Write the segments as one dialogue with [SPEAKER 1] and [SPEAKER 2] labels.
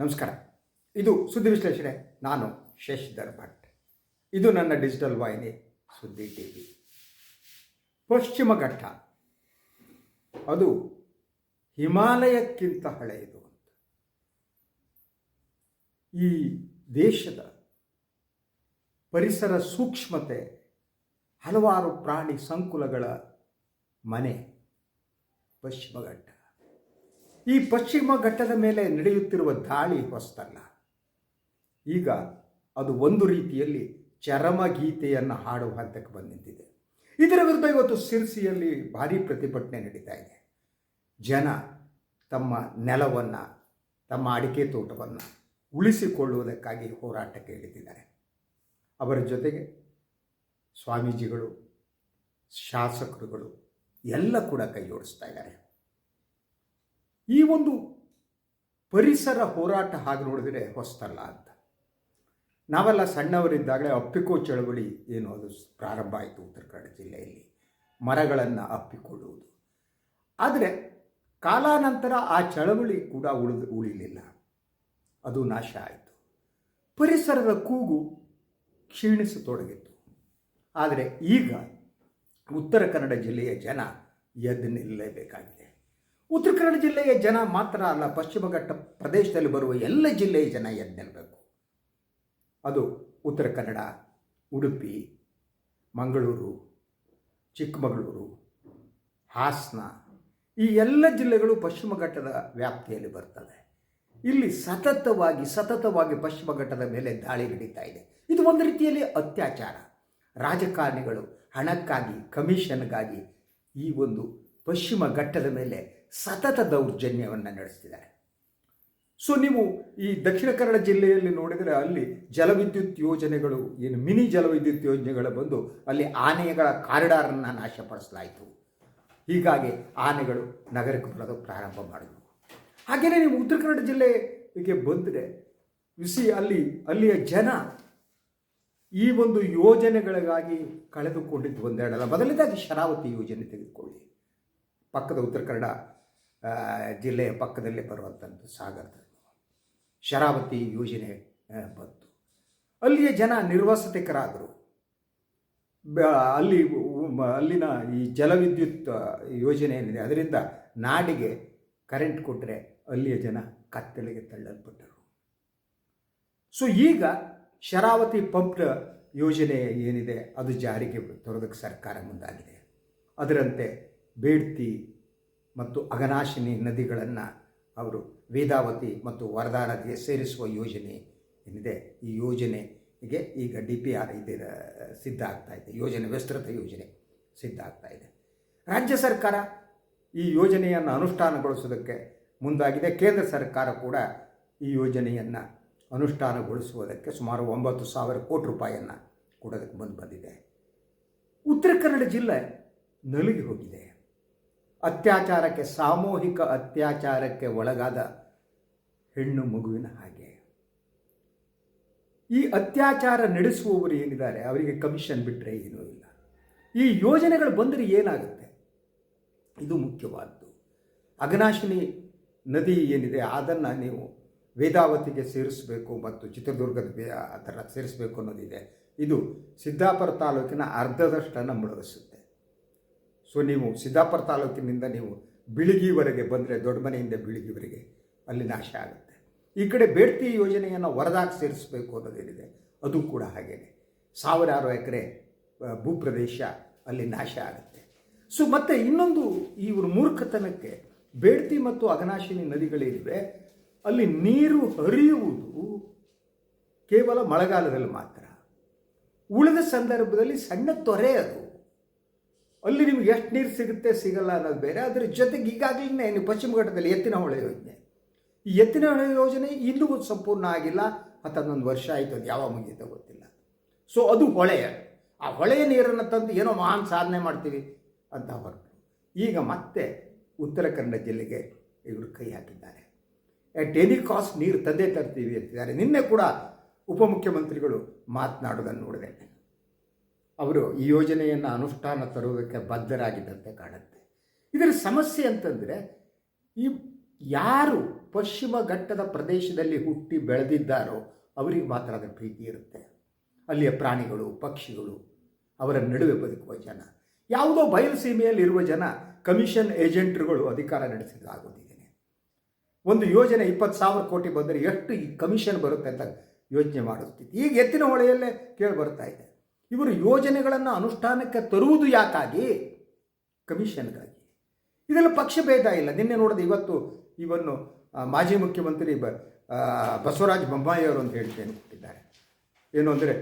[SPEAKER 1] ನಮಸ್ಕಾರ. ಇದು ಸುದ್ದಿ ವಿಶ್ಲೇಷಣೆ. ನಾನು ಶಶಿಧರ್ ಭಟ್. ಇದು ನನ್ನ ಡಿಜಿಟಲ್ ವಾಹಿನಿ, ಸುದ್ದಿ ಟಿ ವಿ ಪಶ್ಚಿಮ ಘಟ್ಟ. ಅದು ಹಿಮಾಲಯಕ್ಕಿಂತ ಹಳೆಯದು ಅಂತ. ಈ ದೇಶದ ಪರಿಸರ ಸೂಕ್ಷ್ಮತೆ ಹಲವಾರು ಪ್ರಾಣಿ ಸಂಕುಲಗಳ ಮನೆ ಪಶ್ಚಿಮ ಘಟ್ಟ. ಈ ಪಶ್ಚಿಮ ಘಟ್ಟದ ಮೇಲೆ ನಡೆಯುತ್ತಿರುವ ದಾಳಿ ಹೊಸತಲ್ಲ. ಈಗ ಅದು ಒಂದು ರೀತಿಯಲ್ಲಿ ಚರಮ ಗೀತೆಯನ್ನು ಹಾಡುವ ಹಂತಕ್ಕೆ ಬಂದು ನಿಂತಿದೆ ಇದರ ವಿರುದ್ಧ ಇವತ್ತು ಸಿರ್ಸಿಯಲ್ಲಿ ಭಾರಿ ಪ್ರತಿಭಟನೆ ನಡೀತಾ ಇದೆ. ಜನ ತಮ್ಮ ನೆಲವನ್ನು, ತಮ್ಮ ಅಡಿಕೆ ತೋಟವನ್ನು ಉಳಿಸಿಕೊಳ್ಳುವುದಕ್ಕಾಗಿ ಹೋರಾಟಕ್ಕೆ ಇಳಿದಿದ್ದಾರೆ. ಅವರ ಜೊತೆಗೆ ಸ್ವಾಮೀಜಿಗಳು, ಶಾಸಕರುಗಳು ಎಲ್ಲ ಕೂಡ ಕೈ ಜೋಡಿಸ್ತಾ ಇದ್ದಾರೆ. ಈ ಒಂದು ಪರಿಸರ ಹೋರಾಟ ಹಾಗೆ ನೋಡಿದರೆ ಹೊಸ್ತಲ್ಲ ಅಂತ. ನಾವೆಲ್ಲ ಸಣ್ಣವರಿದ್ದಾಗಲೇ ಅಪ್ಪಿಕೋ ಚಳವಳಿ ಏನು ಅದು ಪ್ರಾರಂಭ ಆಯಿತು ಉತ್ತರ ಕನ್ನಡ ಜಿಲ್ಲೆಯಲ್ಲಿ. ಮರಗಳನ್ನು ಅಪ್ಪಿಕೊಳ್ಳುವುದು. ಆದರೆ ಕಾಲಾನಂತರ ಆ ಚಳವಳಿ ಕೂಡ ಉಳಿದು ಉಳಿಲಿಲ್ಲ. ಅದು ನಾಶ ಆಯಿತು. ಪರಿಸರದ ಕೂಗು ಕ್ಷೀಣಿಸತೊಡಗಿತ್ತು. ಆದರೆ ಈಗ ಉತ್ತರ ಕನ್ನಡ ಜಿಲ್ಲೆಯ ಜನ ಎದ್ದು ನಿಲ್ಲಲೇಬೇಕಾಗಿದೆ. ಉತ್ತರ ಕನ್ನಡ ಜಿಲ್ಲೆಯ ಜನ ಮಾತ್ರ ಅಲ್ಲ, ಪಶ್ಚಿಮ ಘಟ್ಟ ಪ್ರದೇಶದಲ್ಲಿ ಬರುವ ಎಲ್ಲ ಜಿಲ್ಲೆಯ ಜನ ಎದ್ದು ನಿಲ್ಲಬೇಕು ಅದು ಉತ್ತರ ಕನ್ನಡ, ಉಡುಪಿ, ಮಂಗಳೂರು, ಚಿಕ್ಕಮಗಳೂರು, ಹಾಸನ, ಈ ಎಲ್ಲ ಜಿಲ್ಲೆಗಳು ಪಶ್ಚಿಮ ಘಟ್ಟದ ವ್ಯಾಪ್ತಿಯಲ್ಲಿ ಬರ್ತವೆ. ಇಲ್ಲಿ ಸತತವಾಗಿ ಸತತವಾಗಿ ಪಶ್ಚಿಮ ಘಟ್ಟದ ಮೇಲೆ ದಾಳಿ ನಡೀತಾ ಇದೆ. ಇದು ಒಂದು ರೀತಿಯಲ್ಲಿ ಅತ್ಯಾಚಾರ. ರಾಜಕಾರಣಿಗಳು ಹಣಕ್ಕಾಗಿ, ಕಮಿಷನ್ಗಾಗಿ ಈ ಒಂದು ಪಶ್ಚಿಮ ಘಟ್ಟದ ಮೇಲೆ ಸತತ ದೌರ್ಜನ್ಯವನ್ನು ನಡೆಸ್ತಿದ್ದಾರೆ. ಸೊ ನೀವು ಈ ದಕ್ಷಿಣ ಕನ್ನಡ ಜಿಲ್ಲೆಯಲ್ಲಿ ನೋಡಿದರೆ ಅಲ್ಲಿ ಜಲವಿದ್ಯುತ್ ಯೋಜನೆಗಳು, ಏನು ಮಿನಿ ಜಲವಿದ್ಯುತ್ ಯೋಜನೆಗಳು ಬಂದು ಅಲ್ಲಿ ಆನೆಗಳ ಕಾರಿಡಾರನ್ನು ನಾಶಪಡಿಸಲಾಯಿತು. ಹೀಗಾಗಿ ಆನೆಗಳು ನಗರಕ್ಕೆ ಬರೋದು ಪ್ರಾರಂಭ ಮಾಡಿದವು. ಹಾಗೆಯೇ ನೀವು ಉತ್ತರ ಕನ್ನಡ ಜಿಲ್ಲೆಗೆ ಬಂದರೆ ವಿಸಿ ಅಲ್ಲಿ, ಅಲ್ಲಿಯ ಜನ ಈ ಒಂದು ಯೋಜನೆಗಳಿಗಾಗಿ ಕಳೆದುಕೊಂಡಿದ್ದು ಒಂದೆರಡಲ್ಲ. ಮೊದಲನೇದಾಗಿ ಶರಾವತಿ ಯೋಜನೆ ತೆಗೆದುಕೊಳ್ಳಿ. ಪಕ್ಕದ ಉತ್ತರ ಕನ್ನಡ ಜಿಲ್ಲೆಯ ಪಕ್ಕದಲ್ಲೇ ಬರುವಂಥದ್ದು ಸಾಗರದ ಶರಾವತಿ ಯೋಜನೆ ಬಂತು. ಅಲ್ಲಿಯ ಜನ ನಿರ್ವಸತಿಕರಾದರು. ಅಲ್ಲಿ ಅಲ್ಲಿನ ಈ ಜಲವಿದ್ಯುತ್ ಯೋಜನೆ ಏನಿದೆ ಅದರಿಂದ ನಾಡಿಗೆ ಕರೆಂಟ್ ಕೊಟ್ಟರೆ ಅಲ್ಲಿಯ ಜನ ಕತ್ತಲೆಗೆ ತಳ್ಳಲ್ಪಟ್ಟರು. ಸೊ ಈಗ ಶರಾವತಿ ಪಂಪ್ ಯೋಜನೆ ಏನಿದೆ, ಅದು ಜಾರಿಗೆ ತರೋದಕ್ಕೆ ಸರ್ಕಾರ ಮುಂದಾಗಿದೆ. ಅದರಂತೆ ಬೇಡ್ತಿ ಮತ್ತು ಅಘನಾಶಿನಿ ನದಿಗಳನ್ನು ಅವರು ವೇದಾವತಿ ಮತ್ತು ವರದಾ ನದಿಗೆ ಸೇರಿಸುವ ಯೋಜನೆ ಏನಿದೆ, ಈ ಯೋಜನೆಗೆ ಈಗ ಡಿ ಪಿ ಆರ್ ಇದರ ಸಿದ್ಧ ಆಗ್ತಾ ಇದೆ. ಯೋಜನೆ, ವಿಸ್ತೃತ ಯೋಜನೆ ಸಿದ್ಧ ಆಗ್ತಾ ಇದೆ. ರಾಜ್ಯ ಸರ್ಕಾರ ಈ ಯೋಜನೆಯನ್ನು ಅನುಷ್ಠಾನಗೊಳಿಸೋದಕ್ಕೆ ಮುಂದಾಗಿದೆ. ಕೇಂದ್ರ ಸರ್ಕಾರ ಕೂಡ ಈ ಯೋಜನೆಯನ್ನು ಅನುಷ್ಠಾನಗೊಳಿಸುವುದಕ್ಕೆ ಸುಮಾರು ಒಂಬತ್ತು ಸಾವಿರ ಕೋಟಿ ರೂಪಾಯಿಯನ್ನು ಕೊಡೋದಕ್ಕೆ ಬಂದು ಬಂದಿದೆ. ಉತ್ತರ ಕನ್ನಡ ಜಿಲ್ಲೆ ನಲುಗಿ ಹೋಗಿದೆ. ಅತ್ಯಾಚಾರಕ್ಕೆ, ಸಾಮೂಹಿಕ ಅತ್ಯಾಚಾರಕ್ಕೆ ಒಳಗಾದ ಹೆಣ್ಣು ಮಗುವಿನ ಹಾಗೆ. ಈ ಅತ್ಯಾಚಾರ ನಡೆಸುವವರು ಏನಿದ್ದಾರೆ? ಅವರಿಗೆ ಕಮಿಷನ್ ಬಿಟ್ಟರೆ ಏನೂ ಇಲ್ಲ. ಈ ಯೋಜನೆಗಳು ಬಂದರೆ ಏನಾಗುತ್ತೆ? ಇದು ಮುಖ್ಯವಾದ್ದು. ಅಘನಾಶಿನಿ ನದಿ ಏನಿದೆ, ಅದನ್ನು ನೀವು ವೇದಾವತಿಗೆ ಸೇರಿಸಬೇಕು ಮತ್ತು ಚಿತ್ರದುರ್ಗದ ಆ ಥರ ಸೇರಿಸಬೇಕು ಅನ್ನೋದಿದೆ. ಇದು ಸಿದ್ದಾಪುರ ತಾಲೂಕಿನ ಅರ್ಧದಷ್ಟನ್ನು ಮುಳುಗಿಸುತ್ತೆ. ಸೊ ನೀವು ಸಿದ್ದಾಪುರ ತಾಲೂಕಿನಿಂದ ನೀವು ಬಿಳಿಗಿವರೆಗೆ ಬಂದರೆ ದೊಡ್ಡ ಮನೆಯಿಂದ ಬಿಳಿಗಿವರೆಗೆ ಅಲ್ಲಿ ನಾಶ ಆಗುತ್ತೆ. ಈ ಕಡೆ ಬೇಡ್ತಿ ಯೋಜನೆಯನ್ನು ವರದಾಗಿ ಸೇರಿಸಬೇಕು ಅನ್ನೋದೇನಿದೆ ಅದು ಕೂಡ ಹಾಗೇನೆ. ಸಾವಿರಾರು ಎಕರೆ ಭೂಪ್ರದೇಶ ಅಲ್ಲಿ ನಾಶ ಆಗುತ್ತೆ. ಸೊ ಮತ್ತೆ ಇನ್ನೊಂದು ಇವರು ಮೂರ್ಖತನಕ್ಕೆ ಬೇಡ್ತಿ ಮತ್ತು ಅಘನಾಶಿನಿ ನದಿಗಳೇನಿವೆ ಅಲ್ಲಿ ನೀರು ಹರಿಯುವುದು ಕೇವಲ ಮಳೆಗಾಲದಲ್ಲಿ ಮಾತ್ರ. ಉಳಿದ ಸಂದರ್ಭದಲ್ಲಿ ಸಣ್ಣ ತೊರೆ ಅದು. ಅಲ್ಲಿ ನಿಮ್ಗೆ ಎಷ್ಟು ನೀರು ಸಿಗುತ್ತೆ, ಸಿಗಲ್ಲ ಅನ್ನೋದು ಬೇರೆ. ಅದರ ಜೊತೆಗೆ ಈಗಾಗಲೇ ನೀವು ಪಶ್ಚಿಮ ಘಟ್ಟದಲ್ಲಿ ಎತ್ತಿನ ಹೊಳೆ ಯೋಜನೆ. ಈ ಎತ್ತಿನ ಹೊಳೆ ಯೋಜನೆ ಇನ್ನೂ ಸಂಪೂರ್ಣ ಆಗಿಲ್ಲ, ಮತ್ತು ಅದೊಂದು ವರ್ಷ ಆಯಿತು, ಅದು ಯಾವಾಗ ಮುಗಿಯುತ್ತೋ ಗೊತ್ತಿಲ್ಲ. ಸೊ ಅದು ಹೊಳೆ. ಆ ಹೊಳೆಯ ನೀರನ್ನು ತಂದು ಏನೋ ಮಹಾನ್ ಸಾಧನೆ ಮಾಡ್ತೀವಿ ಅಂತ ಹೊರಟು ಈಗ ಮತ್ತೆ ಉತ್ತರ ಕನ್ನಡ ಜಿಲ್ಲೆಗೆ ಇವರು ಕೈ ಹಾಕಿದ್ದಾರೆ. ಎಟ್ ಎನಿ ಕಾಸ್ಟ್ ನೀರು ತಂದೆ ತರ್ತೀವಿ ಅಂತಿದ್ದಾರೆ. ನಿನ್ನೆ ಕೂಡ ಉಪಮುಖ್ಯಮಂತ್ರಿಗಳು ಮಾತನಾಡೋದನ್ನು ನೋಡಿದೆ. ಅವರು ಈ ಯೋಜನೆಯನ್ನು ಅನುಷ್ಠಾನ ತರುವುದಕ್ಕೆ ಬದ್ಧರಾಗಿದ್ದಂತೆ ಕಾಣುತ್ತೆ. ಇದರ ಸಮಸ್ಯೆ ಅಂತಂದರೆ, ಈ ಯಾರು ಪಶ್ಚಿಮ ಘಟ್ಟದ ಪ್ರದೇಶದಲ್ಲಿ ಹುಟ್ಟಿ ಬೆಳೆದಿದ್ದಾರೋ ಅವರಿಗೆ ಮಾತ್ರ ಅದರ ಪ್ರೀತಿ ಇರುತ್ತೆ. ಅಲ್ಲಿಯ ಪ್ರಾಣಿಗಳು, ಪಕ್ಷಿಗಳು, ಅವರ ನಡುವೆ ಬದುಕುವ ಜನ, ಯಾವುದೋ ಬಯಲು ಸೀಮೆಯಲ್ಲಿರುವ ಜನ, ಕಮಿಷನ್ ಏಜೆಂಟ್ರುಗಳು ಅಧಿಕಾರ ನಡೆಸಿದಾಗೋದಿದೆ ಒಂದು ಯೋಜನೆ ಇಪ್ಪತ್ತು ಸಾವಿರ ಕೋಟಿ ಬಂದರೆ ಎಷ್ಟು ಈ ಕಮಿಷನ್ ಬರುತ್ತೆ ಅಂತ ಯೋಚನೆ ಮಾಡುತ್ತಿತ್ತು ಈಗ ಎತ್ತಿನ ಹೊಳೆಯಲ್ಲೇ ಕೇಳಿ ಬರ್ತಾ ಇದೆ. ಇವರು ಯೋಜನೆಗಳನ್ನು ಅನುಷ್ಠಾನಕ್ಕೆ ತರುವುದು ಯಾಕಾಗಿ? ಕಮಿಷನ್ಗಾಗಿ. ಇದೆಲ್ಲ ಪಕ್ಷಭೇದ ಇಲ್ಲ. ನಿನ್ನೆ ನೋಡಿದ ಇವತ್ತು ಇವನ್ನು ಮಾಜಿ ಮುಖ್ಯಮಂತ್ರಿ ಬ ಬಸವರಾಜ ಬೊಮ್ಮಾಯಿ ಅವರು ಅಂತ ಹೇಳ್ತೇನೆ ಕೊಟ್ಟಿದ್ದಾರೆ. ಏನು ಅಂದರೆ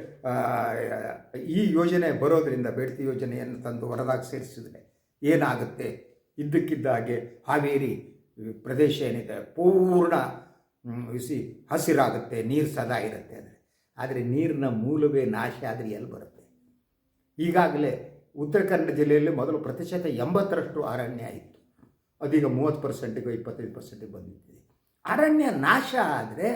[SPEAKER 1] ಈ ಯೋಜನೆ ಬರೋದರಿಂದ ಬೇಡ್ತಿ ಯೋಜನೆಯನ್ನು ತಂದು ಹೊರದಾಗಿ ಸೇರಿಸಿದರೆ ಏನಾಗುತ್ತೆ? ಇದ್ದಕ್ಕಿದ್ದ ಹಾಗೆ ಹಾವೇರಿ ಪ್ರದೇಶ ಏನಿದೆ, ಪೂರ್ಣ ಬಿಸಿ ಹಸಿರಾಗುತ್ತೆ, ನೀರು ಸದಾ ಇರುತ್ತೆ ಅಂದರೆ. ಆದರೆ ನೀರಿನ ಮೂಲವೇ ನಾಶ ಆದರೆ ಎಲ್ಲಿ ಬರುತ್ತೆ? ಈಗಾಗಲೇ ಉತ್ತರ ಕನ್ನಡ ಜಿಲ್ಲೆಯಲ್ಲಿ ಮೊದಲು ಪ್ರತಿಶತ ಎಂಬತ್ತರಷ್ಟು ಅರಣ್ಯ ಇತ್ತು. ಅದೀಗ ಮೂವತ್ತು ಪರ್ಸೆಂಟಿಗೂ ಇಪ್ಪತ್ತೈದು ಪರ್ಸೆಂಟಿಗೆ ಬಂದಿದೆ. ಅರಣ್ಯ ನಾಶ ಆದರೆ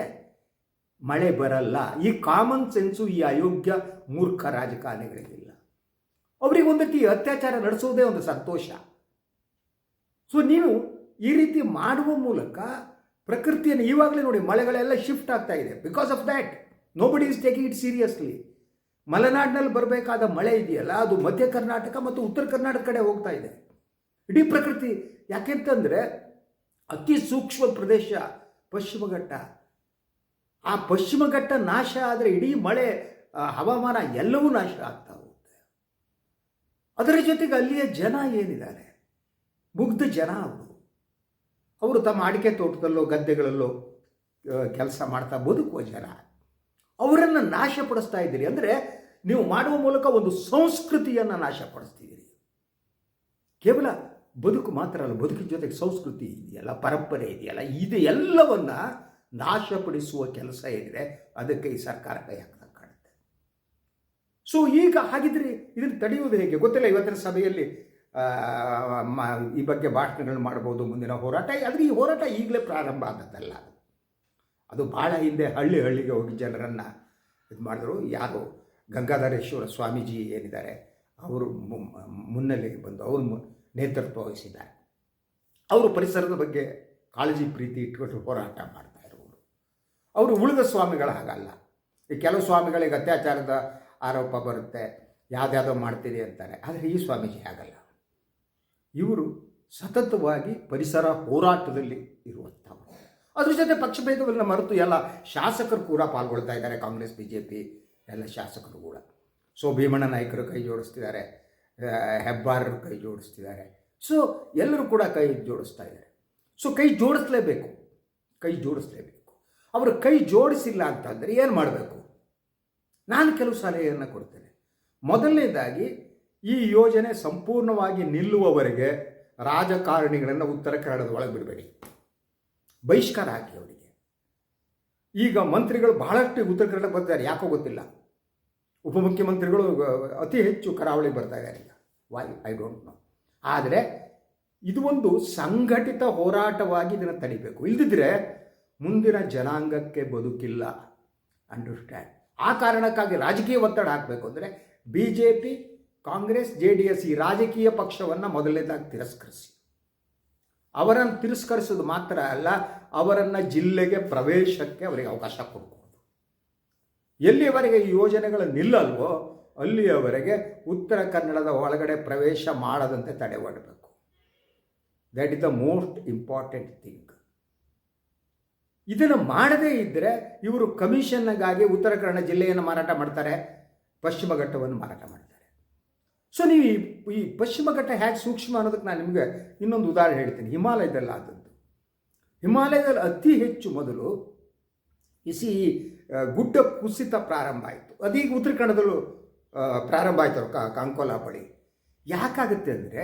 [SPEAKER 1] ಮಳೆ ಬರಲ್ಲ. ಈ ಕಾಮನ್ ಸೆನ್ಸು ಈ ಅಯೋಗ್ಯ ಮೂರ್ಖ ರಾಜಕಾರಣಿಗಳಿಗಿಲ್ಲ. ಅವರಿಗೆ ಒಂದಕ್ಕೆ ಅತ್ಯಾಚಾರ ನಡೆಸುವುದೇ ಒಂದು ಸಂತೋಷ. ಸೊ ನೀವು ಈ ರೀತಿ ಮಾಡುವ ಮೂಲಕ ಪ್ರಕೃತಿಯನ್ನು ಇವಾಗಲೇ ನೋಡಿ ಮಳೆಗಳೆಲ್ಲ ಶಿಫ್ಟ್ ಆಗ್ತಾ ಇದೆ. Because of that nobody is taking it seriously ಮಲೆನಾಡಿನಲ್ಲಿ ಬರಬೇಕಾದ ಮಳೆ ಇದೆಯಲ್ಲ, ಅದು ಮಧ್ಯ ಕರ್ನಾಟಕ ಮತ್ತು ಉತ್ತರ ಕರ್ನಾಟಕ ಕಡೆ ಹೋಗ್ತಾ ಇದೆ. ಇಡೀ ಪ್ರಕೃತಿ ಯಾಕೆಂತಂದರೆ ಅತಿ ಸೂಕ್ಷ್ಮ ಪ್ರದೇಶ ಪಶ್ಚಿಮ ಘಟ್ಟ. ಆ ಪಶ್ಚಿಮ ಘಟ್ಟ ನಾಶ ಆದರೆ ಇಡೀ ಮಳೆ ಹವಾಮಾನ ಎಲ್ಲವೂ ನಾಶ ಆಗ್ತಾ ಹೋಗುತ್ತೆ. ಅದರ ಜೊತೆಗೆ ಅಲ್ಲಿಯ ಜನ ಏನಿದ್ದಾರೆ? ಮುಗ್ಧ ಜನ ಅವರು. ಅವರು ತಮ್ಮ ಅಡಿಕೆ ತೋಟದಲ್ಲೋ, ಗದ್ದೆಗಳಲ್ಲೋ ಕೆಲಸ ಮಾಡ್ತಾ ಬದುಕುವ ಜನ. ಅವರನ್ನು ನಾಶಪಡಿಸ್ತಾ ಇದ್ದೀರಿ. ಅಂದರೆ ನೀವು ಮಾಡುವ ಮೂಲಕ ಒಂದು ಸಂಸ್ಕೃತಿಯನ್ನು ನಾಶಪಡಿಸ್ತಿದ್ದೀರಿ. ಕೇವಲ ಬದುಕು ಮಾತ್ರ ಅಲ್ಲ, ಬದುಕಿನ ಜೊತೆಗೆ ಸಂಸ್ಕೃತಿ ಇದೆಯಲ್ಲ, ಪರಂಪರೆ ಇದೆಯಲ್ಲ, ಇದು ಎಲ್ಲವನ್ನು ನಾಶಪಡಿಸುವ ಕೆಲಸ ಏನಿದೆ ಅದಕ್ಕೆ ಈ ಸರ್ಕಾರ ಕೈ ಹಾಕ್ತಾ ಕಾಣುತ್ತೆ. ಸೊ ಈಗ ಹಾಗಿದ್ರೆ ಇದನ್ನು ತಡೆಯುವುದು ಹೇಗೆ? ಗೊತ್ತಿಲ್ಲ, ಇವತ್ತಿನ ಸಭೆಯಲ್ಲಿ ಈ ಬಗ್ಗೆ ಭಾಷಣಗಳನ್ನು ಮಾಡ್ಬೋದು ಮುಂದಿನ ಹೋರಾಟ. ಆದರೆ ಈ ಹೋರಾಟ ಈಗಲೇ ಪ್ರಾರಂಭ ಆದದ್ದಲ್ಲ. ಅದು ಭಾಳ ಹಿಂದೆ ಹಳ್ಳಿ ಹಳ್ಳಿಗೆ ಹೋಗಿ ಜನರನ್ನು ಇದು ಮಾಡಿದ್ರು. ಯಾರು ಗಂಗಾಧರೇಶ್ವರ ಸ್ವಾಮೀಜಿ ಏನಿದ್ದಾರೆ, ಅವರು ಮುನ್ನೆಲೆಗೆ ಬಂದು ಅವರು ನೇತೃತ್ವ ವಹಿಸಿದ್ದಾರೆ. ಅವರು ಪರಿಸರದ ಬಗ್ಗೆ ಕಾಳಜಿ, ಪ್ರೀತಿ ಇಟ್ಕೊಂಡು ಹೋರಾಟ ಮಾಡ್ತಾ ಇರೋರು. ಅವರು ಉಳಿದ ಸ್ವಾಮಿಗಳ ಹಾಗಲ್ಲ. ಈ ಕೆಲವು ಸ್ವಾಮಿಗಳಿಗೆ ಅತ್ಯಾಚಾರದ ಆರೋಪ ಬರುತ್ತೆ ಯಾವ್ದಾದೋ ಮಾಡ್ತೀರಿ ಅಂತಾರೆ. ಆದರೆ ಈ ಸ್ವಾಮೀಜಿ ಹಾಗಲ್ಲ. ಇವರು ಸತತವಾಗಿ ಪರಿಸರ ಹೋರಾಟದಲ್ಲಿ ಇರುವಂಥವರು. ಅದ್ರ ಜೊತೆ ಪಕ್ಷಭೇದವನ್ನು ಮರೆತು ಎಲ್ಲ ಶಾಸಕರು ಕೂಡ ಪಾಲ್ಗೊಳ್ತಾ ಇದ್ದಾರೆ, ಕಾಂಗ್ರೆಸ್ ಬಿ ಜೆ ಪಿ ಎಲ್ಲ ಶಾಸಕರು ಕೂಡ. ಸೊ ಭೀಮಣ್ಣ ನಾಯಕರು ಕೈ ಜೋಡಿಸ್ತಿದ್ದಾರೆ ಹೆಬ್ಬಾರರು ಕೈ ಜೋಡಿಸ್ತಿದ್ದಾರೆ. ಸೊ ಎಲ್ಲರೂ ಕೂಡ ಕೈ ಜೋಡಿಸ್ತಾ ಇದ್ದಾರೆ. ಸೊ ಕೈ ಜೋಡಿಸ್ಲೇಬೇಕು ಕೈ ಜೋಡಿಸ್ಲೇಬೇಕು. ಅವರು ಕೈ ಜೋಡಿಸಿಲ್ಲ ಅಂತಂದರೆ ಏನು ಮಾಡಬೇಕು? ನಾನು ಕೆಲವು ಸಲಹೆಯನ್ನು ಕೊಡ್ತೇನೆ. ಮೊದಲನೇದಾಗಿ, ಈ ಯೋಜನೆ ಸಂಪೂರ್ಣವಾಗಿ ನಿಲ್ಲುವವರೆಗೆ ರಾಜಕಾರಣಿಗಳನ್ನು ಉತ್ತರ ಕನ್ನಡದ ಒಳಗೆ ಬಿಡಬೇಡಿ. ಬಹಿಷ್ಕಾರ ಹಾಕಿ ಅವರಿಗೆ ಈಗ ಮಂತ್ರಿಗಳು ಬಹಳಷ್ಟು ಉತ್ತರ ಕರ್ನಾಟಕ ಬರ್ತಾರೆ ಯಾಕೋ ಗೊತ್ತಿಲ್ಲ. ಉಪಮುಖ್ಯಮಂತ್ರಿಗಳು ಅತಿ ಹೆಚ್ಚು ಕರಾವಳಿಗೆ ಬರ್ತಾ ಇದ್ದಾರೆ ಈಗ. ವೈ ಐ ಡೋಂಟ್ ನೋ ಆದರೆ ಇದು ಒಂದು ಸಂಘಟಿತ ಹೋರಾಟವಾಗಿ ಇದನ್ನು ತಡಿಬೇಕು. ಇಲ್ದಿದ್ರೆ ಮುಂದಿನ ಜನಾಂಗಕ್ಕೆ ಬದುಕಿಲ್ಲ. ಅಂಡರ್ಸ್ಟ್ಯಾಂಡ್ ಆ ಕಾರಣಕ್ಕಾಗಿ ರಾಜಕೀಯ ಒತ್ತಡ ಹಾಕಬೇಕು ಅಂದರೆ B J P Congress J D S ಈ ರಾಜಕೀಯ ಪಕ್ಷವನ್ನು ಮೊದಲನೇದಾಗಿ ತಿರಸ್ಕರಿಸಿ. ಅವರನ್ನು ತಿರಸ್ಕರಿಸೋದು ಮಾತ್ರ ಅಲ್ಲ, ಅವರನ್ನು ಜಿಲ್ಲೆಗೆ ಪ್ರವೇಶಕ್ಕೆ ಅವರಿಗೆ ಅವಕಾಶ ಕೊಡಬಹುದು ಎಲ್ಲಿಯವರೆಗೆ ಈ ಯೋಜನೆಗಳು ನಿಲ್ಲಲ್ವೋ ಅಲ್ಲಿಯವರೆಗೆ ಉತ್ತರ ಕನ್ನಡದ ಒಳಗಡೆ ಪ್ರವೇಶ ಮಾಡದಂತೆ ತಡೆ ಮಾಡಬೇಕು that is the most important thing ಇದನ್ನು ಮಾಡದೇ ಇದ್ದರೆ ಇವರು ಕಮಿಷನ್ಗಾಗಿ ಉತ್ತರ ಕನ್ನಡ ಜಿಲ್ಲೆಯನ್ನು ಮಾರಾಟ ಮಾಡ್ತಾರೆ, ಪಶ್ಚಿಮ ಘಟ್ಟವನ್ನು ಮಾರಾಟ ಮಾಡ್ತಾರೆ. ಸೊ ನೀವು ಈ- ಪಶ್ಚಿಮ ಘಟ್ಟ ಹೇಗೆ ಸೂಕ್ಷ್ಮ ಅನ್ನೋದಕ್ಕೆ ನಾನು ನಿಮಗೆ ಇನ್ನೊಂದು ಉದಾಹರಣೆ ಹೇಳ್ತೀನಿ. ಹಿಮಾಲಯದಲ್ಲಿ ಆದದ್ದು. ಹಿಮಾಲಯದಲ್ಲಿ ಅತಿ ಹೆಚ್ಚು ಮೊದಲು ಇಸಿ ಗುಡ್ಡ ಕುಸಿತ ಪ್ರಾರಂಭ ಆಯಿತು. ಅದೀಗ ಉತ್ತರ ಕನ್ನಡದಲ್ಲೂ ಪ್ರಾರಂಭ ಆಯಿತು ಕಾಂಕೋಲಾ ಬಳಿ. ಯಾಕಾಗುತ್ತೆ ಅಂದರೆ,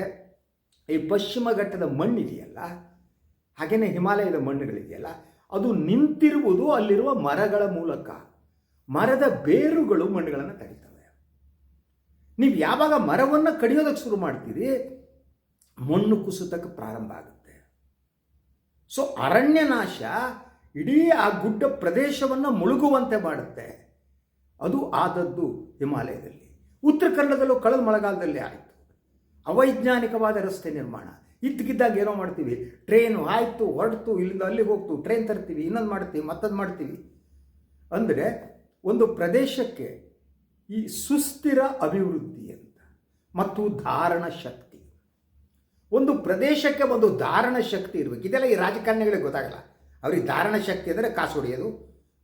[SPEAKER 1] ಈ ಪಶ್ಚಿಮ ಘಟ್ಟದ ಮಣ್ಣಿದೆಯಲ್ಲ ಹಾಗೆಯೇ ಹಿಮಾಲಯದ ಮಣ್ಣುಗಳಿದೆಯಲ್ಲ, ಅದು ನಿಂತಿರುವುದು ಅಲ್ಲಿರುವ ಮರಗಳ ಮೂಲಕ. ಮರದ ಬೇರುಗಳು ಮಣ್ಣುಗಳನ್ನು ತಡಿತವೆ ನೀವು ಯಾವಾಗ ಮರವನ್ನು ಕಡಿಯೋದಕ್ಕೆ ಶುರು ಮಾಡ್ತೀರಿ, ಮಣ್ಣು ಕುಸಿತಕ್ಕೆ ಪ್ರಾರಂಭ ಆಗುತ್ತೆ. ಸೊ ಅರಣ್ಯ ನಾಶ ಇಡೀ ಆ ಗುಡ್ಡ ಪ್ರದೇಶವನ್ನು ಮುಳುಗುವಂತೆ ಮಾಡುತ್ತೆ. ಅದು ಆದದ್ದು ಹಿಮಾಲಯದಲ್ಲಿ. ಉತ್ತರ ಕನ್ನಡದಲ್ಲೂ ಕಳೆದ ಮಳೆಗಾಲದಲ್ಲಿ ಆಯಿತು. ಅವೈಜ್ಞಾನಿಕವಾದ ರಸ್ತೆ ನಿರ್ಮಾಣ. ಇದ್ದಕ್ಕಿದ್ದಾಗ ಏನೋ ಮಾಡ್ತೀವಿ, ಟ್ರೈನು ಆಯಿತು ಹೊರಡ್ತು ಇಲ್ಲಿಂದ ಅಲ್ಲಿಗೆ ಹೋಗ್ತು, ಟ್ರೈನ್ ತರ್ತೀವಿ, ಇನ್ನೊಂದು ಮಾಡ್ತೀವಿ, ಮತ್ತೊಂದು ಮಾಡ್ತೀವಿ. ಅಂದರೆ ಒಂದು ಪ್ರದೇಶಕ್ಕೆ ಈ ಸುಸ್ಥಿರ ಅಭಿವೃದ್ಧಿ ಅಂತ ಮತ್ತು ಧಾರಣ ಶಕ್ತಿ. ಒಂದು ಪ್ರದೇಶಕ್ಕೆ ಒಂದು ಧಾರಣ ಶಕ್ತಿ ಇರಬೇಕು. ಇದೆಲ್ಲ ಈ ರಾಜಕಾರಣಿಗಳಿಗೆ ಗೊತ್ತಾಗಲ್ಲ. ಅವ್ರಿಗೆ ಧಾರಣ ಶಕ್ತಿ ಅಂದರೆ ಕಾಸು ಹೊಡೆಯೋದು,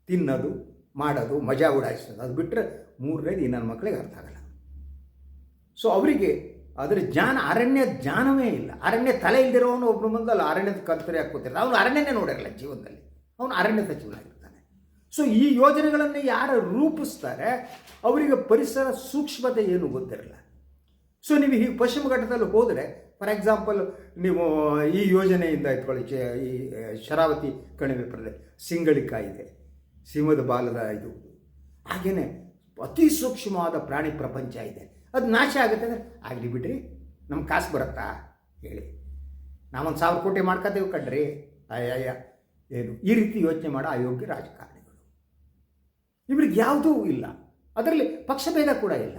[SPEAKER 1] ತಿನ್ನೋದು, ಮಾಡೋದು, ಮಜಾ ಉಡಾಯಿಸೋದು ಅದು ಬಿಟ್ಟರೆ ಮೂರನೇದು ಇನ್ನೊಂದು ಮಕ್ಕಳಿಗೆ ಅರ್ಥ ಆಗಲ್ಲ. ಸೊ ಅವರಿಗೆ ಅದರ ಜ್ಞಾನ, ಅರಣ್ಯ ಜ್ಞಾನವೇ ಇಲ್ಲ. ಅರಣ್ಯ ತಲೆ ಇಲ್ದಿರೋನು ಒಬ್ಬರು ಬಂದಲ್ಲ ಅರಣ್ಯದ ಕತ್ತರಿ ಹಾಕೋತಿರ್ತಾರೆ ಅವನು ಅರಣ್ಯನೇ ನೋಡಿರಲ್ಲ ಜೀವನದಲ್ಲಿ. ಅವನು ಅರಣ್ಯ ಸಚಿವನಾಗಿರ್ತಾನೆ. ಸೊ ಈ ಯೋಜನೆಗಳನ್ನು ಯಾರು ರೂಪಿಸ್ತಾರೆ? ಅವರಿಗೆ ಪರಿಸರ ಸೂಕ್ಷ್ಮತೆ ಏನು ಗೊತ್ತಿರಲ್ಲ. ಸೊ ನೀವು ಈ ಪಶ್ಚಿಮ ಘಟ್ಟದಲ್ಲಿ ಹೋದರೆ ಫಾರ್ ಎಕ್ಸಾಂಪಲ್ ನೀವು ಈ ಯೋಜನೆಯಿಂದ ಇಟ್ಕೊಳ್ಳಿ ಈ ಶರಾವತಿ ಕಣಿವೆ ಪ್ರದೇಶ ಸಿಂಗಳಿಕ ಇದೆ, ಸಿಂಹದ ಬಾಲದ ಇದು. ಹಾಗೆಯೇ ಅತಿ ಸೂಕ್ಷ್ಮವಾದ ಪ್ರಾಣಿ ಪ್ರಪಂಚ ಇದೆ. ಅದು ನಾಶ ಆಗುತ್ತೆ ಅಂದರೆ, ಆಗಲಿ ಬಿಡ್ರಿ ನಮ್ಮ ಕಾಸು ಬರುತ್ತಾ? ಹೇಳಿ. ನಾವೊಂದು ಸಾವಿರ ಕೋಟಿ ಮಾಡ್ಕೋತೀವಿ ಕಣ್ರಿ ಅಯ್ಯಯ್ಯ. ಏನು? ಈ ರೀತಿ ಯೋಚನೆ ಮಾಡೋ ಅಯೋಗ್ಯ ರಾಜಕಾರಣಿಗಳು ಇವ್ರಿಗೆ ಯಾವುದೂ ಇಲ್ಲ. ಅದರಲ್ಲಿ ಪಕ್ಷಭೇದ ಕೂಡ ಇಲ್ಲ.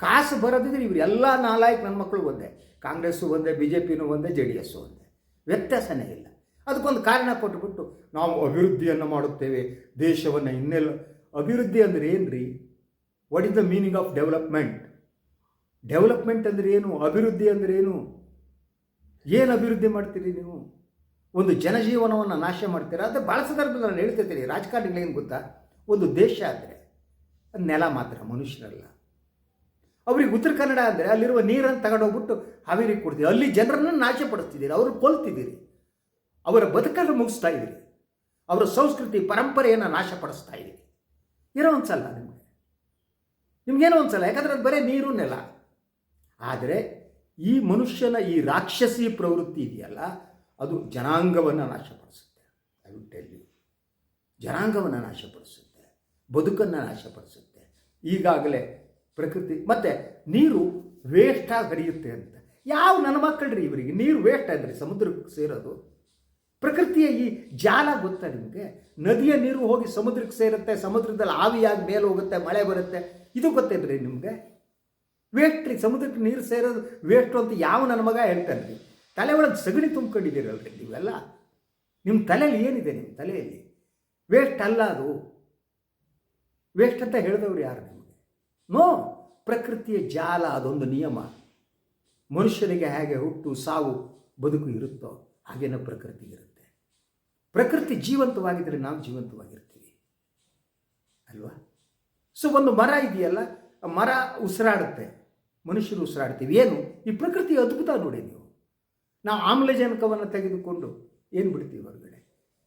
[SPEAKER 1] ಕಾಸು ಬರೋದಿದ್ರೆ ಇವರೆಲ್ಲ ಎಲ್ಲ ನಾಲಾಯ್ಕ ನನ್ನ ಮಕ್ಕಳು ಒಂದೇ. ಕಾಂಗ್ರೆಸ್ಸು ಒಂದೇ ಬಿ ಜೆ ಪಿನೂ ಒಂದೇ ಜೆ ಡಿ ಎಸ್ಸು ಒಂದೇ. ವ್ಯತ್ಯಾಸನೇ ಇಲ್ಲ. ಅದಕ್ಕೊಂದು ಕಾರಣ ಕೊಟ್ಟುಬಿಟ್ಟು ನಾವು ಅಭಿವೃದ್ಧಿಯನ್ನು ಮಾಡುತ್ತೇವೆ. ದೇಶವನ್ನು ಇನ್ನೆಲ್ಲ ಅಭಿವೃದ್ಧಿ ಅಂದರೆ ಏನು ರೀ what is the meaning of development development ಅಂದರೆ ಏನು? ಅಭಿವೃದ್ಧಿ ಅಂದರೆ ಏನು? ಏನು ಅಭಿವೃದ್ಧಿ ಮಾಡ್ತೀರಿ ನೀವು? ಒಂದು ಜನಜೀವನವನ್ನು ನಾಶ ಮಾಡ್ತೀರಾ? ಅದು ಭಾಳ ಸಂದರ್ಭದಲ್ಲಿ ನಾನು ಹೇಳ್ತಿರ್ತೀನಿ. ರಾಜಕಾರಣಿಗಳೇನು ಗೊತ್ತಾ? ಒಂದು ದೇಶ ಆದರೆ ನೆಲ ಮಾತ್ರ, ಮನುಷ್ಯರಲ್ಲ. ಅವ್ರಿಗೆ ಉತ್ತರ ಕನ್ನಡ ಅಂದರೆ ಅಲ್ಲಿರುವ ನೀರನ್ನು ತಗೊಂಡೋಗ್ಬಿಟ್ಟು ಹಾವೇರಿಗೆ ಕೊಡ್ತೀವಿ. ಅಲ್ಲಿ ಜನರನ್ನು ನಾಶಪಡಿಸ್ತಿದ್ದೀರಿ, ಅವರು ಕೊಲ್ತಿದ್ದೀರಿ. ಅವರ ಬದುಕನ್ನು ಮುಗಿಸ್ತಾ ಇದ್ದೀರಿ. ಅವರ ಸಂಸ್ಕೃತಿ, ಪರಂಪರೆಯನ್ನು ನಾಶಪಡಿಸ್ತಾ ಇದ್ದೀರಿ. ಏನೋ ಒಂದ್ಸಲ ನಿಮಗೆ. ನಿಮ್ಗೇನೋ ಒಂದ್ಸಲ, ಯಾಕಂದ್ರೆ ಅದು ಬರೀ ನೀರು, ನೆಲ. ಆದರೆ ಈ ಮನುಷ್ಯನ, ಈ ರಾಕ್ಷಸಿ ಪ್ರವೃತ್ತಿ ಇದೆಯಲ್ಲ, ಅದು ಜನಾಂಗವನ್ನು ನಾಶಪಡಿಸುತ್ತೆ. ಐ ವಿಲ್ ಟೆಲ್ ಯು ಜನಾಂಗವನ್ನು ನಾಶಪಡಿಸುತ್ತೆ. ಬದುಕನ್ನು ನಾಶಪಡಿಸುತ್ತೆ. ಈಗಾಗಲೇ ಪ್ರಕೃತಿ, ಮತ್ತು ನೀರು ವೇಸ್ಟಾಗಿ ಹರಿಯುತ್ತೆ ಅಂತ. ಯಾವ ನನ್ನ ಮಕ್ಕಳ್ರಿ ಇವರಿಗೆ? ನೀರು ವೇಸ್ಟ್ ಅಂದರೆ ಸಮುದ್ರಕ್ಕೆ ಸೇರೋದು? ಪ್ರಕೃತಿಯ ಈ ಜಾಲ ಗೊತ್ತಾ ನಿಮಗೆ? ನದಿಯ ನೀರು ಹೋಗಿ ಸಮುದ್ರಕ್ಕೆ ಸೇರುತ್ತೆ, ಸಮುದ್ರದಲ್ಲಿ ಆವಿಯಾಗಿ ಮೇಲೆ ಹೋಗುತ್ತೆ, ಮಳೆ ಬರುತ್ತೆ. ಇದು ಗೊತ್ತೇನ್ರಿ ನಿಮಗೆ? ವೇಸ್ಟ್ ರೀ ಸಮುದ್ರಕ್ಕೆ ನೀರು ಸೇರೋದು ವೇಸ್ಟು ಅಂತ ಯಾವ ನನ್ನ ಮಗ ಹೇಳ್ತಾನೆ ರೀ ತಲೆ ಒಳಗೆ ಸಗಣಿ ತುಂಬ್ಕೊಂಡಿದ್ದೀರಲ್ರಿ ನೀವೆಲ್ಲ? ನಿಮ್ಮ ತಲೆಯಲ್ಲಿ ಏನಿದೆ ನಿಮ್ಮ ತಲೆಯಲ್ಲಿ? ವೇಸ್ಟ್ ಅಲ್ಲ ಅದು. ವೇಸ್ಟ್ ಅಂತ ಹೇಳಿದವ್ರು ಯಾರು ನಿಮಗೆ? ನೋ, ಪ್ರಕೃತಿಯ ಜಾಲ ಅದೊಂದು ನಿಯಮ. ಮನುಷ್ಯನಿಗೆ ಹೇಗೆ ಹುಟ್ಟು, ಸಾವು, ಬದುಕು ಇರುತ್ತೋ ಹಾಗೇನ ಪ್ರಕೃತಿ ಇರುತ್ತೆ. ಪ್ರಕೃತಿ ಜೀವಂತವಾಗಿದ್ದರೆ ನಾವು ಜೀವಂತವಾಗಿರ್ತೀವಿ. ಅಲ್ವಾ? ಸೊ ಒಂದು ಮರ ಇದೆಯಲ್ಲ ಮರ ಉಸಿರಾಡುತ್ತೆ. ಮನುಷ್ಯರು ಉಸಿರಾಡ್ತೀವಿ. ಏನು? ಈ ಪ್ರಕೃತಿ ಅದ್ಭುತ ನೋಡಿ ನೀವು. ನಾವು ಆಮ್ಲಜನಕವನ್ನು ತೆಗೆದುಕೊಂಡು ಏನು ಬಿಡ್ತೀವಿ ಹೊರಗಡೆ?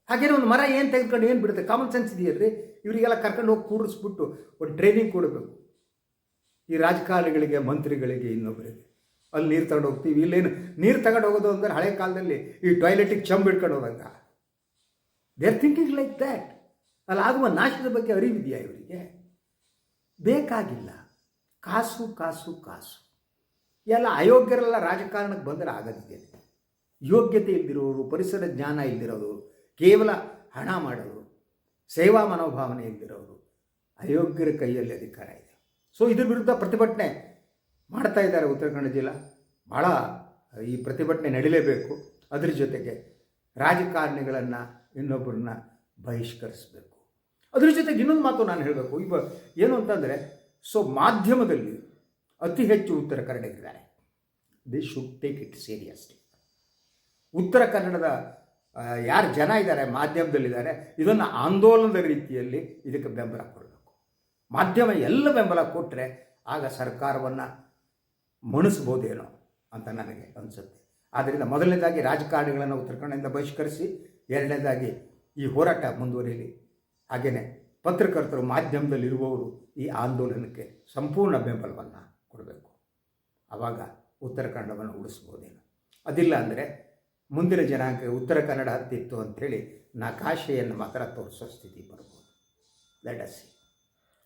[SPEAKER 1] ಹಾಗೇನೆ ಒಂದು ಮರ ಏನು ತೆಗೆದುಕೊಂಡು ಏನು ಬಿಡುತ್ತೆ? ಕಾಮನ್ ಸೆನ್ಸ್ ಇದೆಯಲ್ರಿ ಇವರಿಗೆಲ್ಲ ಕರ್ಕೊಂಡು ಹೋಗಿ ಕೂರಿಸ್ಬಿಟ್ಟು ಒಂದು ಟ್ರೈನಿಂಗ್ ಕೊಡಬೇಕು. ಈ ರಾಜಕಾರಣಿಗಳಿಗೆ, ಮಂತ್ರಿಗಳಿಗೆ ಇನ್ನೊಬ್ಬರಿಗೆ ಅಲ್ಲಿ ನೀರು ತಗೊಂಡು ಹೋಗ್ತೀವಿ. ಇಲ್ಲೇನು, ನೀರು ತಗೊಂಡು ಹೋಗೋದು ಅಂದ್ರೆ ಹಳೆ ಕಾಲದಲ್ಲಿ ಈ ಟಾಯ್ಲೆಟಿಗೆ ಚಂಬ್ ಇಟ್ಕೊಂಡು they are thinking like that ಅಲ್ಲಿ ಆಗುವ ನಾಶದ ಬಗ್ಗೆ ಅರಿವಿದೆಯಾ ಇವರಿಗೆ? ಬೇಕಾಗಿಲ್ಲ. ಕಾಸು ಕಾಸು ಕಾಸು. ಎಲ್ಲ ಅಯೋಗ್ಯರೆಲ್ಲ ರಾಜಕಾರಣಕ್ಕೆ ಬಂದರೆ ಆಗೋದಿದೆ. ಯೋಗ್ಯತೆ ಇಲ್ದಿರೋರು, ಪರಿಸರ ಜ್ಞಾನ ಇಲ್ದಿರೋರು, ಕೇವಲ ಹಣ ಮಾಡೋರು. ಸೇವಾ ಮನೋಭಾವನೆ ಇಲ್ದಿರೋರು ಅಯೋಗ್ಯರ ಕೈಯಲ್ಲಿ ಅಧಿಕಾರ ಇದೆ. ಸೊ ಇದ್ರ ವಿರುದ್ಧ ಪ್ರತಿಭಟನೆ ಮಾಡ್ತಾ ಇದ್ದಾರೆ ಉತ್ತರ ಕನ್ನಡ ಜಿಲ್ಲಾ ಭಾಳ ಈ ಪ್ರತಿಭಟನೆ ನಡೀಲೇಬೇಕು. ಅದ್ರ ಜೊತೆಗೆ ರಾಜಕಾರಣಿಗಳನ್ನು ಇನ್ನೊಬ್ಬರನ್ನ ಬಹಿಷ್ಕರಿಸಬೇಕು. ಅದ್ರ ಜೊತೆಗೆ ಇನ್ನೊಂದು ಮಾತು ನಾನು ಹೇಳಬೇಕು. ಇವ, ಏನು ಅಂತಂದರೆ ಸೊ ಮಾಧ್ಯಮದಲ್ಲಿ ಅತಿ ಹೆಚ್ಚು ಉತ್ತರ ಕನ್ನಡಿಗರಿದ್ದಾರೆ. They should take it seriously ಉತ್ತರ ಕನ್ನಡದ ಯಾರು ಜನ ಇದ್ದಾರೆ, ಮಾಧ್ಯಮದಲ್ಲಿದ್ದಾರೆ, ಇದನ್ನು ಆಂದೋಲನದ ರೀತಿಯಲ್ಲಿ ಇದಕ್ಕೆ ಬೆಂಬಲ ಕೊಡಬೇಕು. ಮಾಧ್ಯಮ ಎಲ್ಲ ಬೆಂಬಲ ಕೊಟ್ಟರೆ ಆಗ ಸರ್ಕಾರವನ್ನು ಮಣಿಸ್ಬೋದೇನೋ ಅಂತ ನನಗೆ ಅನಿಸುತ್ತೆ. ಆದ್ದರಿಂದ ಮೊದಲನೇದಾಗಿ ರಾಜಕಾರಣಿಗಳನ್ನು ಉತ್ತರ ಕನ್ನಡದಿಂದ ಬಹಿಷ್ಕರಿಸಿ, ಎರಡನೇದಾಗಿ ಈ ಹೋರಾಟ ಮುಂದುವರಿಯಲಿ. ಹಾಗೆಯೇ ಪತ್ರಕರ್ತರು ಮಾಧ್ಯಮದಲ್ಲಿರುವವರು ಈ ಆಂದೋಲನಕ್ಕೆ ಸಂಪೂರ್ಣ ಬೆಂಬಲವನ್ನು ಕೊಡಬೇಕು. ಆವಾಗ ಉತ್ತರ ಕನ್ನಡವನ್ನು ಉಳಿಸ್ಬೋದೇನೋ ಅದಿಲ್ಲ ಅಂದರೆ ಮುಂದಿನ ಜನಾಂಗ ಉತ್ತರ ಕನ್ನಡ ಹತ್ತಿತ್ತು ಅಂಥೇಳಿ ನಕಾಶೆಯನ್ನು ಮಾತ್ರ ತೋರಿಸೋ ಸ್ಥಿತಿ ಬರ್ಬೋದು. ಅಸ್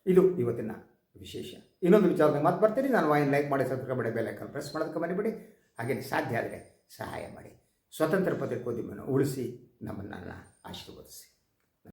[SPEAKER 1] ಇದು ಇವತ್ತಿನ ವಿಶೇಷ. ಇನ್ನೊಂದು ವಿಚಾರದಲ್ಲಿ ಮಾತು ಬರ್ತೀನಿ. ನಾನು ವಾಯಿನ್ ಲೈಕ್ ಮಾಡಿ ಸಬ್ಸ್ಕ್ರೈಬ್ ಮಾಡಿ ಬೆಲ್ಲೈಕನ್ ಪ್ರೆಸ್ ಮಾಡೋದಕ್ಕೆ ಮರಿಬೇಡಿ. ಹಾಗೆಯೇ ಸಾಧ್ಯ ಆದರೆ ಸಹಾಯ ಮಾಡಿ. ಸ್ವತಂತ್ರ ಪತ್ರಿಕೋದ್ಯಮವನ್ನು ಉಳಿಸಿ ನಮ್ಮನ್ನು ಆಶೀರ್ವದಿಸಿ.